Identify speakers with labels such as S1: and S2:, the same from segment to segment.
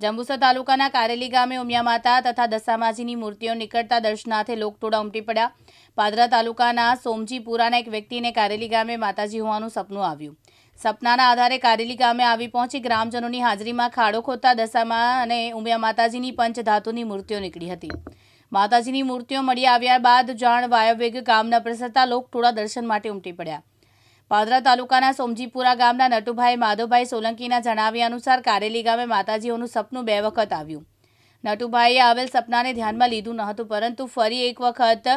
S1: જંબુસર તાલુકાના કારેલી ગામે ઉમિયા માતા તથા દશામાજીની મૂર્તિઓ નીકળતા દર્શનાર્થે લોકટોળા ઉમટી પડ્યા. પાદરા તાલુકાના સોમજીપુરાના એક વ્યક્તિને કારેલી ગામે માતાજી હોવાનું સપનું આવ્યું. સપનાના આધારે કારેલી ગામે આવી પહોંચી ગ્રામજનોની હાજરીમાં ખાડો ખોદતા દશામાં અને ઉમિયા માતાજીની પંચધાતુની મૂર્તિઓ નીકળી હતી. માતાજીની મૂર્તિઓ મળી આવ્યા બાદ જાણ વાયવેગ ગામના પ્રસરતા લોકટોળા દર્શન માટે ઉમટી પડ્યા. પાદરા તાલુકાના સોમજીપુરા ગામના નટુભાઈ માધવભાઈ સોલંકીના જણાવ્યા અનુસાર કારેલી ગામે માતાજીઓનું સપનું બે વખત આવ્યું. નટુભાઈએ આવેલ સપનાને ધ્યાનમાં લીધું ન હતું, પરંતુ ફરી એક વખત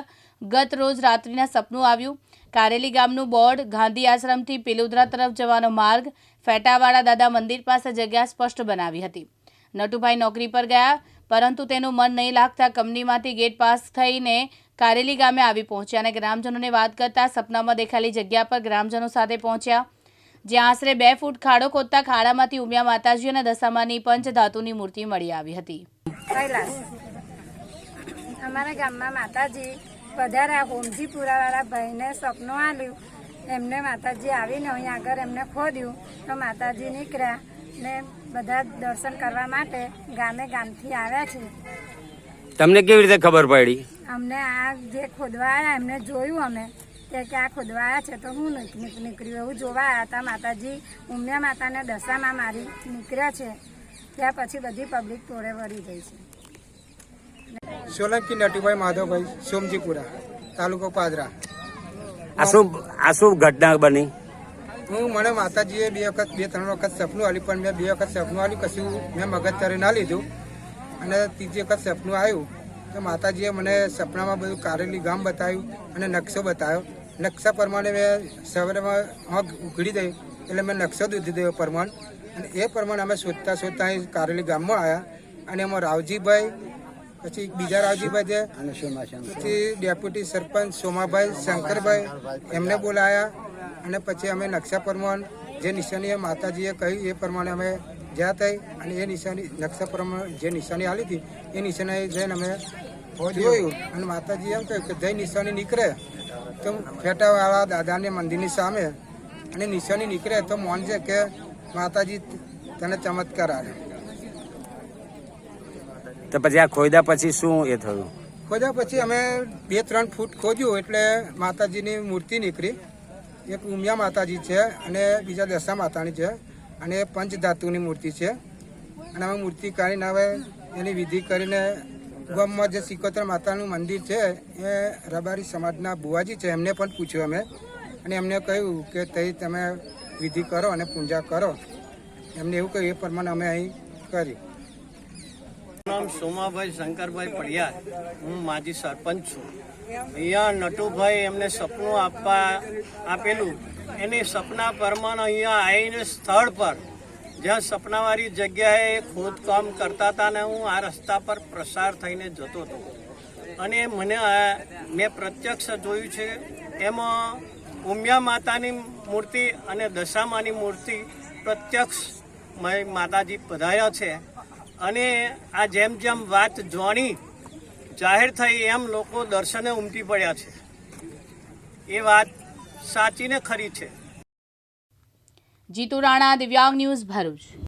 S1: ગત રોજ રાત્રિના સપનું આવ્યું. કારેલી ગામનું બોર્ડ ગાંધી આશ્રમથી પિલુદ્રા તરફ જવાનો માર્ગ ફેટાવાળા દાદા મંદિર પાસે જગ્યા સ્પષ્ટ બનાવી હતી. નટુભાઈ નોકરી પર ગયા પરંતુ તેનું મન નહીં લાગતા કંપનીમાંથી ગેટ પાસ થઈને કારેલી ગામે આવી પહોંચ્યા અને ગ્રામજનોને વાત કરતા સપનામાં દેખાયેલી જગ્યા પર ગ્રામજનો સાથે પહોંચ્યા. જ્યાં આશરે બે ફૂટ ખાડો ખોદતા ખાડામાંથી ઉમિયા માતાજી અને દશામાની પંચ ધાતુની મૂર્તિ મળી આવી હતી.
S2: અમારા ગામમાં માતાજી પધાર્યા હોમજીપુરાવાળા ભાઈને સપનું આલ્યું એમને માતાજી આવીને અહીં આગળ એમને ખોદ્યું. તો માતાજી નીકળ્યા. ને બધા દર્શન કરવા માટે ગામે ગામથી આવ્યા છે.
S3: તમને કેવી રીતે ખબર પડી?
S2: અમને આ જે ખોદવા આવ્યા એમને જોયું અમે કે કે આ ખોદવા આવ્યા છે તો હું નીક- નીક- નીકળ્યું. એવું જોવા આવ્યા હતા માતાજી. ઉમિયા માતાને દશામાં મારી નીકળ્યા છે. ત્યાં પછી બધી પબ્લિક તોડે વળી ગઈ છે.
S4: સોલંકી નટુભાઈ માધવભાઈ સોમજીપુરા તાલુકો પાદરા.
S3: આ શું આ શું ઘટના બની?
S4: હું મને માતાજીએ બે વખત બે ત્રણ વખત સપનું આવ્યું પણ મેં બે વખત સપનું આવ્યું કશું મેં મગજ તરે ના લીધું. અને ત્રીજી વખત સપનું આવ્યું. તો માતાજીએ મને સપનામાં બધું કારેલી ગામ બતાવ્યું અને નકશો બતાવ્યો. નકશા પ્રમાણે મેં સવારેમાં આંખ ઉઘડી દઈ એટલે મેં નકશો દીધી દયો પ્રમાણ. અને એ પ્રમાણે અમે શોધતા શોધતા અહીં કારેલી ગામમાં આવ્યા. અને એમાં રાવજીભાઈ પછી બીજા રાવજીભાઈ છે? પછી ડેપ્યુટી સરપંચ સોમાભાઈ શંકરભાઈ એમને બોલાયા. અને પછી અમે નકશા પ્રમાણ જે નિશાની માતાજીએ કહ્યું એ પ્રમાણે અમે જ્યાં થઈ અને એ નિશાની નકશા પ્રમાણે જે નિશાની આલી હતી એ નિશાની જઈને અમે જોયું અને માતાજીએ એમ કહ્યું કે જઈ નિશાની નીકળે તો ફેટાવાળા દાદાને મંદિરની સામે અને નિશાની નીકળે તો છે કે માતાજી તને ચમત્કાર આવે
S3: તો પછી આ ખોયદા પછી શું એ થયું?
S4: ખોદા પછી અમે બે ત્રણ ફૂટ ખોદ્યું એટલે માતાજીની મૂર્તિ નીકળી. એક ઉમિયા માતાજી છે અને બીજા દશા માતાની છે અને પંચધાતુની મૂર્તિ છે. અને અમે મૂર્તિ કાઢીને હવે એની વિધિ કરીને ગમમાં જે સિકોતર માતાનું મંદિર છે એ રબારી સમાજના બુવાજી છે, એમને પણ પૂછ્યું અમે. અને એમને કહ્યું કે તઈ તમે વિધિ કરો અને પૂજા કરો. એમને એવું કહ્યું, એ પ્રમાણે અમે અહીં કરી.
S5: નામ સોમાભાઈ શંકરભાઈ પડિયાર હું માજી સરપંચ છું. અહીંયા નટુભાઈ એમને સપનું આપવા આપેલું. એની સપના પરમાણ અહીંયા આવીને સ્થળ પર, જ્યાં સપનાવાળી જગ્યાએ ખોદકામ કરતા હતા ને હું આ રસ્તા પર પ્રસાર થઈને જતો હતો. અને મને મેં પ્રત્યક્ષ જોયું છે, એમાં ઉમિયા માતાની મૂર્તિ અને દશામાની મૂર્તિ પ્રત્યક્ષ માતાજી પધાર્યા છે. અને આ જેમ જેમ વાત જાણી જાહેર થઈ એમ લોકો દર્શને ઉમટી પડ્યા છે. એ વાત સાચી ને ખરી છે.
S1: જીતુ રાણા, દિવ્યાંગ ન્યૂઝ ભરૂચ.